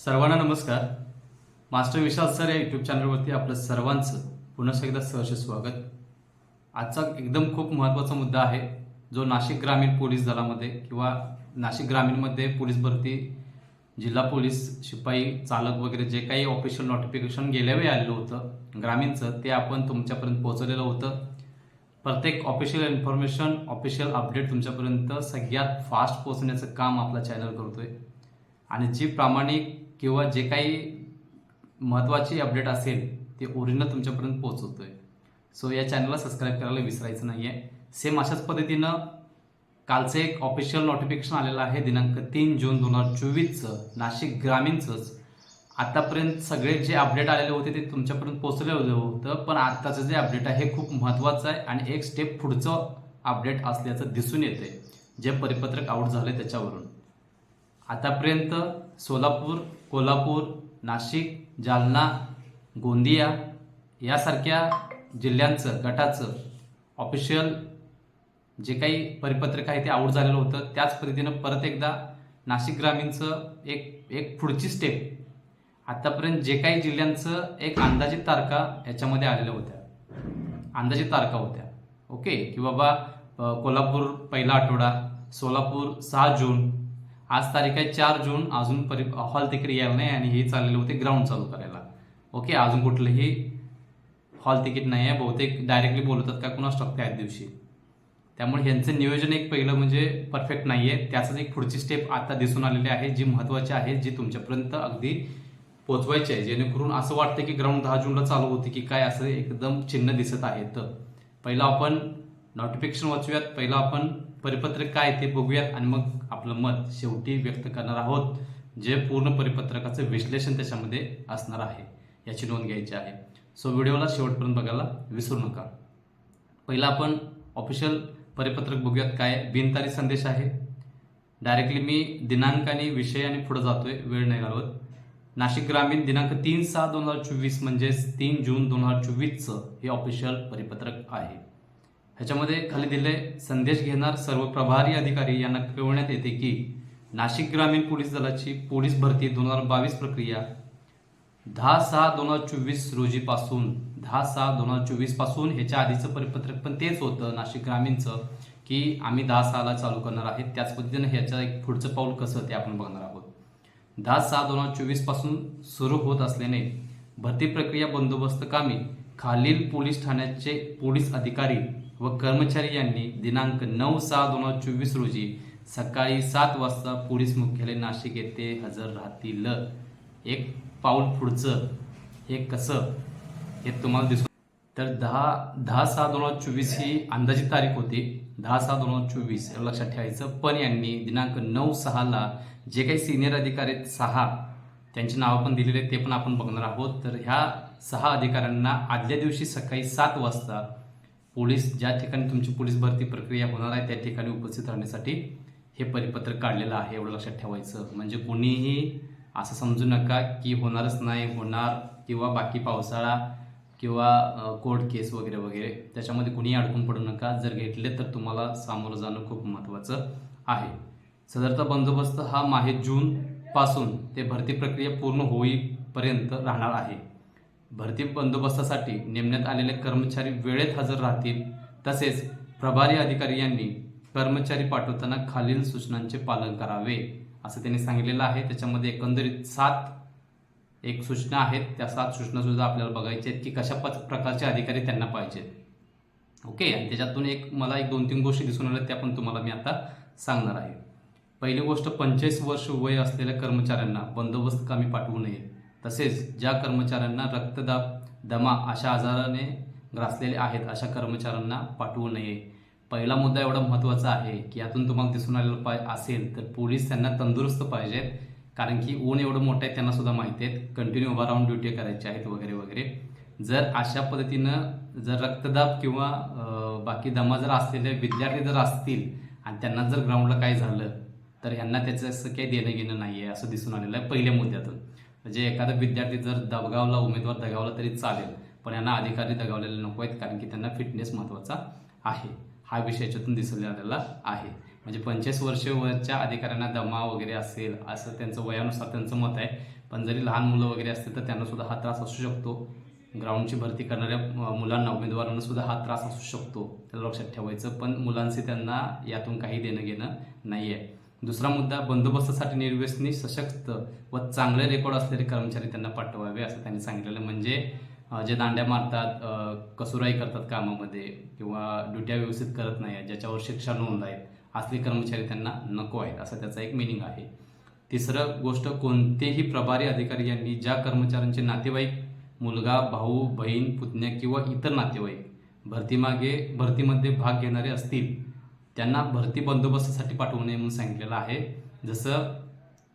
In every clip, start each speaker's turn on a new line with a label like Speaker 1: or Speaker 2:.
Speaker 1: सर्वांना नमस्कार. Master Vishal sir या यूट्यूब चॅनलवरती आपलं सर्वांचं पुन्हा एकदा सहर्ष स्वागत. आजचा एकदम खूप महत्त्वाचा मुद्दा आहे जो नाशिक ग्रामीण पोलीस दलामध्ये किंवा नाशिक ग्रामीणमध्ये पोलीस भरती जिल्हा पोलीस शिपाई चालक वगैरे जे काही ऑफिशियल नोटिफिकेशन गेल्या वेळी आलेलं होतं ग्रामीणचं ते आपण तुमच्यापर्यंत पोहोचवलेलं होतं. प्रत्येक ऑफिशियल इन्फॉर्मेशन ऑफिशियल अपडेट तुमच्यापर्यंत सगळ्यात फास्ट पोहोचण्याचं काम आपला चॅनल करतोय. आणि जी प्रामाणिक किंवा जे काही महत्त्वाची अपडेट असेल ते ओरिजिनल तुमच्यापर्यंत पोहोचवतोय. सो या चॅनलला सबस्क्राईब करायला विसरायचं नाही आहे सेम अशाच पद्धतीनं कालचं एक ऑफिशियल नोटिफिकेशन आलेलं आहे दिनांक तीन जून दोन हजार चोवीसचं नाशिक ग्रामीणचंच. आतापर्यंत सगळे जे अपडेट आलेले होते ते तुमच्यापर्यंत पोहोचलेलं होतं पण आत्ताचं जे अपडेट आहे हे खूप महत्त्वाचं आहे आणि एक स्टेप पुढचं अपडेट असल्याचं दिसून येते जे परिपत्रक आऊट झाले त्याच्यावरून. आतापर्यंत सोलापूर कोल्हापूर नाशिक जालना गोंदिया यासारख्या जिल्ह्यांचं गटाचं ऑफिशियल जे काही परिपत्रक आहे ते आऊट झालेलं होतं. त्याच पद्धतीनं परत एकदा नाशिक ग्रामीणचं एक एक पुढची स्टेप आत्तापर्यंत जे काही जिल्ह्यांचं एक अंदाजित तारखा याच्यामध्ये आलेल्या होत्या. अंदाजित तारखा होत्या. ओके? की बाबा कोल्हापूर पहिला आठवडा सोलापूर सहा जून आज तारीख आहे चार जून. अजून परि हॉल तिकीट यायला नाही आणि हे चाललेले होते ग्राउंड चालू करायला. ओके अजून कुठलंही हॉल तिकीट नाही आहे. बहुतेक डायरेक्टली बोलवतात का कुणाच स्टॉक त्याच दिवशी. त्यामुळे ह्यांचं नियोजन एक पहिलं म्हणजे परफेक्ट नाही आहे त्याचंच एक पुढची स्टेप आता दिसून आलेली आहे जी महत्त्वाची आहे जी तुमच्यापर्यंत अगदी पोचवायची आहे. जेणेकरून असं वाटतं की ग्राउंड दहा जूनला चालू होती की काय असं एकदम चिन्ह दिसत आहे तर पहिलं आपण नोटिफिकेशन वाचूयात. पहिलं आपण परिपत्रक काय ते बघूयात आणि मग आपलं मत शेवटी व्यक्त करणार आहोत. जे पूर्ण परिपत्रकाचं विश्लेषण त्याच्यामध्ये असणार आहे याची नोंद घ्यायची आहे. सो व्हिडिओला शेवटपर्यंत बघायला विसरू नका. पहिलं आपण ऑफिशियल परिपत्रक बघूयात काय बिनतारी संदेश आहे. डायरेक्टली मी दिनांक आणि विषय आणि पुढे जातोय. वेळ नाही घालवत. नाशिक ग्रामीण दिनांक तीन सहा दोन हजार चोवीस म्हणजेच तीन जून दोन हजार चोवीसचं हे ऑफिशियल परिपत्रक आहे. ह्याच्यामध्ये खाली दिले संदेश घेणार सर्व प्रभारी अधिकारी यांना कळवण्यात येते की नाशिक ग्रामीण पोलीस दलाची पोलीस भरती दोन हजार बावीस प्रक्रिया दहा सहा दोन हजार चोवीस रोजीपासून दहा सहा दोन हजार चोवीसपासून ह्याच्या आधीचं परिपत्रक पण तेच होतं नाशिक ग्रामीणचं की आम्ही दहा सहाला चालू करणार आहे त्याच पद्धतीनं ह्याचं एक पुढचं पाऊल कसं ते आपण बघणार आहोत. दहा सहा दोन हजार चोवीसपासून सुरू होत असल्याने भरती प्रक्रिया बंदोबस्त कामी खालील पोलीस ठाण्याचे पोलीस अधिकारी व कर्मचारी यांनी दिनांक नऊ सहा दोन हजार चोवीस रोजी सकाळी सात वाजता पोलीस मुख्यालय नाशिक येथे हजर राहतील. एक पाऊल पुढचं हे कसं हे तुम्हाला दिसून तर दहा दहा सहा दोन हजार चोवीस ही अंदाजित तारीख होती. दहा सहा दोन हजार चोवीस लक्षात ठेवायचं. पण यांनी दिनांक नऊ सहाला जे काही सिनियर अधिकारी आहेत सहा त्यांची नावं पण दिलेली आहेत ते पण आपण बघणार आहोत. तर ह्या सहा अधिकाऱ्यांना आदल्या दिवशी सकाळी सात वाजता पोलीस ज्या ठिकाणी तुमची पोलीस भरती प्रक्रिया होणार आहे त्या ठिकाणी उपस्थित राहण्यासाठी हे परिपत्रक काढलेलं आहे एवढं लक्षात ठेवायचं. म्हणजे कोणीही असं समजू नका की होणारच नाही होणार किंवा बाकी पावसाळा किंवा कोर्ट केस वगैरे वगैरे त्याच्यामध्ये कुणीही अडकून पडू नका. जर घेतले तर तुम्हाला सामोरं जाणं खूप महत्त्वाचं आहे. सदरचा बंदोबस्त हा माहे जून पासून ते भरती प्रक्रिया पूर्ण होईपर्यंत राहणार आहे. भरती बंदोबस्तासाठी नेमण्यात आलेले कर्मचारी वेळेत हजर राहतील. तसेच प्रभारी अधिकारी यांनी कर्मचारी पाठवताना खालील सूचनांचे पालन करावे असं त्यांनी सांगितलेलं आहे. त्याच्यामध्ये एकंदरीत सात एक सूचना आहेत. त्या सात सूचनासुद्धा आपल्याला बघायच्या आहेत की कशा पच प्रकारचे अधिकारी त्यांना पाहिजेत. ओके? आणि त्याच्यातून एक मला एक दोन तीन गोष्टी दिसून आल्या त्या पण तुम्हाला मी आता सांगणार आहे. पहिली गोष्ट पंचेचाळीस वर्ष वय असलेल्या कर्मचाऱ्यांना बंदोबस्त कामी पाठवू नये. तसेच ज्या कर्मचाऱ्यांना रक्तदाब दमा अशा आजाराने ग्रासलेले आहेत अशा कर्मचाऱ्यांना पाठवू नये. पहिला मुद्दा एवढा महत्त्वाचा आहे की यातून तुम्हाला दिसून आलेलं पाय असेल तर पोलीस त्यांना तंदुरुस्त पाहिजेत. कारण की ऊन एवढं मोठं आहे त्यांना सुद्धा माहिती आहेत कंटिन्यू उभा राहून ड्युटी करायच्या आहेत वगैरे वगैरे. जर अशा पद्धतीनं जर रक्तदाब किंवा बाकी दमा जर असलेले विद्यार्थी जर असतील आणि त्यांना जर ग्राउंडला काय झालं तर ह्यांना त्याचं असं काही देणं घेणं नाही आहे असं दिसून आलेलं आहे पहिल्या मुद्द्यातून. म्हणजे एखादा विद्यार्थी जर दबगावला उमेदवार दगावला तरी चालेल पण यांना अधिकारी दगावलेले नको आहेत कारण की त्यांना फिटनेस महत्त्वाचा आहे. हा विषय याच्यातून दिसून आलेला आहे. म्हणजे पंचवीस वर्ष वरच्या अधिकाऱ्यांना दमा वगैरे असेल असं त्यांचं वयानुसार त्यांचं मत आहे. पण जरी लहान मुलं वगैरे असतील तर त्यांना सुद्धा हा त्रास असू शकतो. ग्राउंडची भरती करणाऱ्या मुलांना उमेदवारांना सुद्धा हा त्रास असू शकतो. त्याला लक्षात ठेवायचं पण मुलांचे त्यांना यातून काही देणं घेणं नाही आहे दुसरा मुद्दा बंदोबस्तासाठी निर्व्यसनी सशक्त व चांगले रेकॉर्ड असलेले कर्मचारी त्यांना पाठवावे असं त्यांनी सांगितलेलं. म्हणजे जे दांड्या मारतात कसुराई करतात कामामध्ये किंवा ड्युट्या व्यवस्थित करत नाही आहेत ज्याच्यावर शिक्षा नोंद आहेत असले कर्मचारी त्यांना नको आहेत असं त्याचा एक मिनिंग आहे. तिसरं गोष्ट कोणतेही प्रभारी अधिकारी यांनी ज्या कर्मचाऱ्यांचे नातेवाईक मुलगा भाऊ बहीण पुतण्या किंवा इतर नातेवाईक भरतीमागे भरतीमध्ये भाग घेणारे असतील त्यांना भरती बंदोबस्तासाठी पाठवू नये म्हणून सांगितलेलं आहे. जसं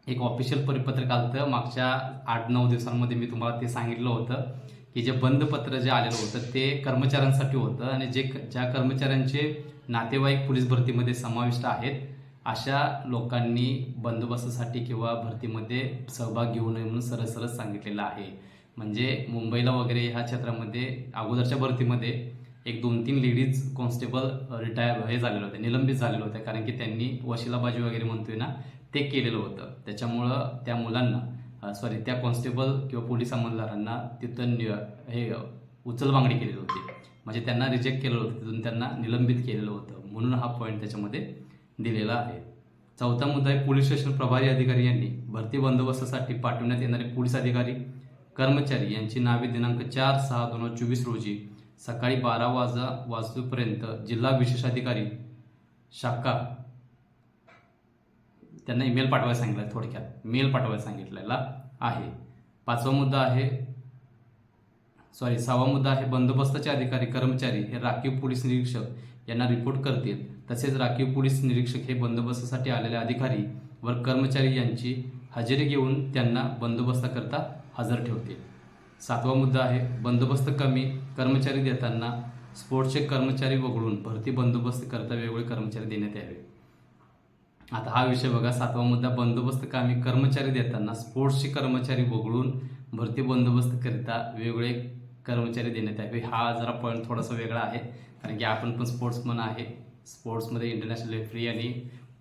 Speaker 1: एक ऑफिशियल परिपत्रक आलं होतं मागच्या आठ नऊ दिवसांमध्ये मी तुम्हाला ते सांगितलं होतं की जे बंदपत्र जे आलेलं होतं ते कर्मचाऱ्यांसाठी होतं आणि जे ज्या कर्मचाऱ्यांचे नातेवाईक पोलीस भरतीमध्ये समाविष्ट आहेत अशा लोकांनी बंदोबस्तासाठी किंवा भरतीमध्ये सहभाग घेऊ नये म्हणून सरळ सरळ सांगितलेलं आहे. म्हणजे मुंबईला वगैरे ह्या क्षेत्रामध्ये अगोदरच्या भरतीमध्ये एक दोन तीन लेडीज कॉन्स्टेबल रिटायर हे झालेले होते निलंबित झालेले होते कारण की त्यांनी वशिलाबाजी वगैरे म्हणतोय ना ते केलेलं होतं. त्याच्यामुळं त्या मुलांना सॉरी त्या कॉन्स्टेबल किंवा पोलीस अंमलदारांना तिथं नि- हे उचलबांगडी केलेली होती. म्हणजे त्यांना रिजेक्ट केलेलं होतं तिथून त्यांना निलंबित केलेलं होतं म्हणून हा पॉईंट त्याच्यामध्ये दिलेला आहे. चौथा मुद्दा आहे पोलीस स्टेशन प्रभारी अधिकारी यांनी भरती बंदोबस्तासाठी पाठवण्यात येणारे पोलीस अधिकारी कर्मचारी यांची नावे दिनांक चार सहा दोन हजार चोवीस रोजी सकाळी बारा वाजा वाजूपर्यंत जिल्हा विशेष अधिकारी शाखा त्यांना ईमेल पाठवायला सांगितलं थोडक्यात मेल पाठवायला सांगितलेला आहे. पाचवा मुद्दा आहे सॉरी सहावा मुद्दा आहे बंदोबस्ताचे अधिकारी कर्मचारी हे राखीव पोलीस निरीक्षक यांना रिपोर्ट करतील. तसेच राखीव पोलीस निरीक्षक हे बंदोबस्तासाठी आलेले अधिकारी व कर्मचारी यांची हजेरी घेऊन त्यांना बंदोबस्ताकरता हजर ठेवतील. सातवा मुद्दा आहे बंदोबस्त कमी कर्मचारी देताना स्पोर्ट्सचे कर्मचारी वगळून भरती बंदोबस्त करता वेगवेगळे कर्मचारी देण्यात यावे. आता हा विषय बघा सातवा मुद्दा बंदोबस्त कामी कर्मचारी देताना स्पोर्ट्सचे कर्मचारी वगळून भरती बंदोबस्त करिता वेगवेगळे कर्मचारी देण्यात यावे. हा जरा पॉईंट थोडासा वेगळा आहे कारण की आपण पण स्पोर्ट्समन आहे. स्पोर्ट्समध्ये इंटरनॅशनल रेफरी आणि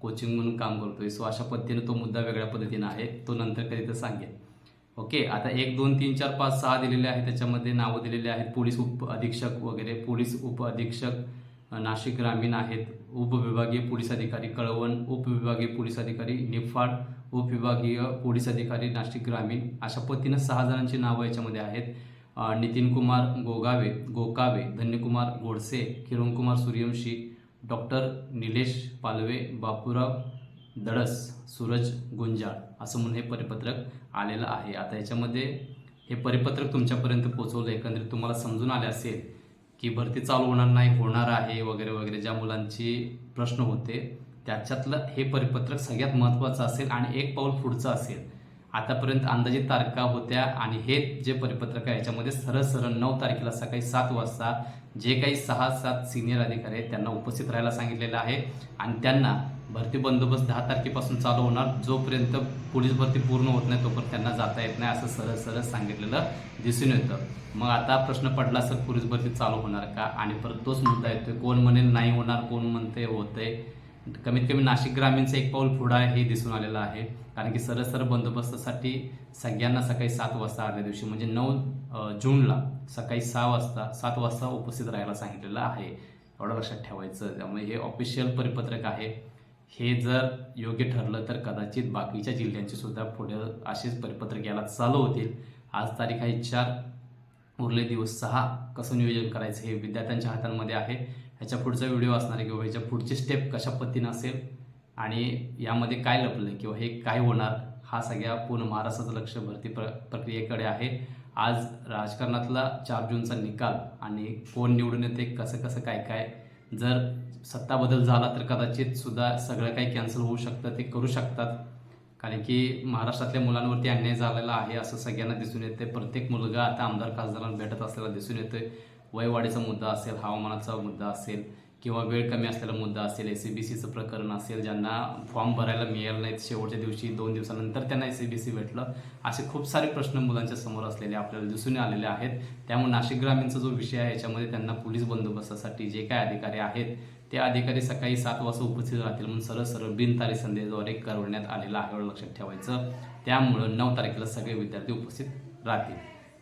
Speaker 1: कोचिंग म्हणून काम करतोय. सो अशा पद्धतीने तो मुद्दा वेगळ्या पद्धतीनं आहे. तो नंतर कधी तर सांगेल ओके आता एक दोन तीन चार पाच सहा दिलेले आहेत त्याच्यामध्ये नावं दिलेले आहेत. पोलीस उप अधीक्षक वगैरे पोलीस उप अधीक्षक नाशिक ग्रामीण आहेत. उपविभागीय पोलीस अधिकारी कळवण उपविभागीय पोलीस अधिकारी निफाड उपविभागीय पोलीस अधिकारी नाशिक ग्रामीण. अशा पद्धतीनं सहा जणांची नावं याच्यामध्ये आहेत. नितीन कुमार गोगावे गोकावे धन्यकुमार गोडसे किरणकुमार सूर्यवंशी डॉक्टर निलेश पालवे बापूराव दडस सूरज गुंजाळ. असं म्हणून हे परिपत्रक आलेलं आहे. आता याच्यामध्ये हे परिपत्रक तुमच्यापर्यंत पोहोचवलं. एकंदरीत तुम्हाला समजून आले असेल की भरती चालू होणार नाही होणार आहे वगैरे वगैरे ज्या मुलांची प्रश्न होते त्याच्यातलं हे परिपत्रक सगळ्यात महत्त्वाचं असेल आणि एक पाऊल पुढचं असेल. आतापर्यंत अंदाजित तारखा होत्या आणि हे जे परिपत्रक आहे याच्यामध्ये सरळ सरळ नऊ तारखेला सकाळी सात वाजता जे काही सहा सात सिनियर अधिकारी आहेत त्यांना उपस्थित राहायला सांगितलेलं आहे. आणि त्यांना भरती बंदोबस्त दहा तारखेपासून चालू होणार. जोपर्यंत पोलीस भरती पूर्ण होत नाही तोपर्यंत त्यांना जाता येत नाही असं सरळ सरळ सांगितलेलं दिसून येतं. मग आता प्रश्न पडला सर पोलीस भरती चालू होणार का? आणि परत तोच मुद्दा येतोय कोण म्हणेल नाही होणार कोण म्हणते होतंय? कमीत कमी नाशिक ग्रामीणचं एक पाऊल पुढं आहे हे दिसून आलेलं आहे. कारण की सरळ सरळ बंदोबस्तासाठी सगळ्यांना सकाळी सात वाजता आदल्या दिवशी म्हणजे नऊ जूनला सकाळी सहा वाजता सात वाजता उपस्थित राहायला सांगितलेलं आहे. एवढं लक्षात ठेवायचं. त्यामुळे हे ऑफिशियल परिपत्रक आहे. हे जर योग्य ठरलं तर कदाचित बाकीच्या जिल्ह्यांचे सुद्धा पुढे असेच परिपत्रक यायला चालू होतील. आज तारीख आहे चार उरले दिवस सहा. कसं नियोजन करायचं हे विद्यार्थ्यांच्या हातांमध्ये आहे. ह्याच्या पुढचा व्हिडिओ असणार आहे किंवा ह्याच्या पुढची स्टेप कशा पद्धतीनं असेल आणि यामध्ये काय लपलं किंवा हे काय होणार हा सगळ्या पूर्ण महाराष्ट्राचं लक्ष भरती प्र प्रक्रियेकडे आहे. आज राजकारणातला चार जूनचा निकाल आणि कोण निवडून येते कसं कसं काय काय जर सत्ता बदल झाला तर कदाचित सुद्धा सगळं काही कॅन्सल होऊ शकतं ते करू शकतात. कारण की महाराष्ट्रातल्या मुलांवरती अन्याय झालेला आहे असं सगळ्यांना दिसून येते प्रत्येक मुलगा आता आमदार खासदारांना भेटत असलेला दिसून येतोय. वयवाढीचा मुद्दा असेल हवामानाचा मुद्दा असेल किंवा वेळ कमी असलेला मुद्दा असेल एस सी बी सीचं प्रकरण असेल ज्यांना फॉर्म भरायला मिळालं नाहीत शेवटच्या दिवशी दोन दिवसानंतर त्यांना एस सी बी सी भेटलं. असे खूप सारे प्रश्न मुलांच्या समोर असलेले आपल्याला दिसून आलेले आहेत. त्यामुळे नाशिक ग्रामीणचा जो विषय आहे याच्यामध्ये त्यांना पोलीस बंदोबस्तासाठी जे काय अधिकारी आहेत ते अधिकारी सकाळी सात वाजता उपस्थित राहतील म्हणून सरळ सरळ बिनतारी संदेशाद्वारे करवण्यात आलेला आहे लक्षात ठेवायचं. त्यामुळं नऊ तारखेला सगळे विद्यार्थी उपस्थित राहतील.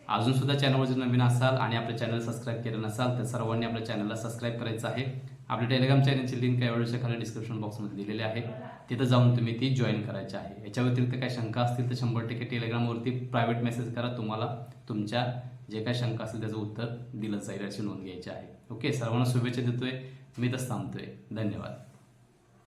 Speaker 1: अजून सुद्धा चॅनलवर जर नवीन असाल आणि आपल्या चॅनल सबस्क्राईब केलं नसाल तर सर्वांनी आपल्या चॅनलला सबस्क्राईब करायचं आहे. आपल्या टेलिग्राम चॅनलची लिंक या वेळेच्या खाली डिस्क्रिप्शन बॉक्समध्ये दिलेली आहे. तिथं जाऊन तुम्ही ती जॉईन करायची आहे. याच्या व्यतिरिक्त काही शंका असतील तर शंभर टक्के टेलिग्रामवरती प्रायव्हेट मेसेज करा. तुम्हाला तुमच्या जे काही शंका असेल त्याचं उत्तर दिलं जाईल याची नोंद घ्यायची आहे. ओके सर्वांना शुभेच्छा देतोय. मी तर थांबतोय धन्यवाद.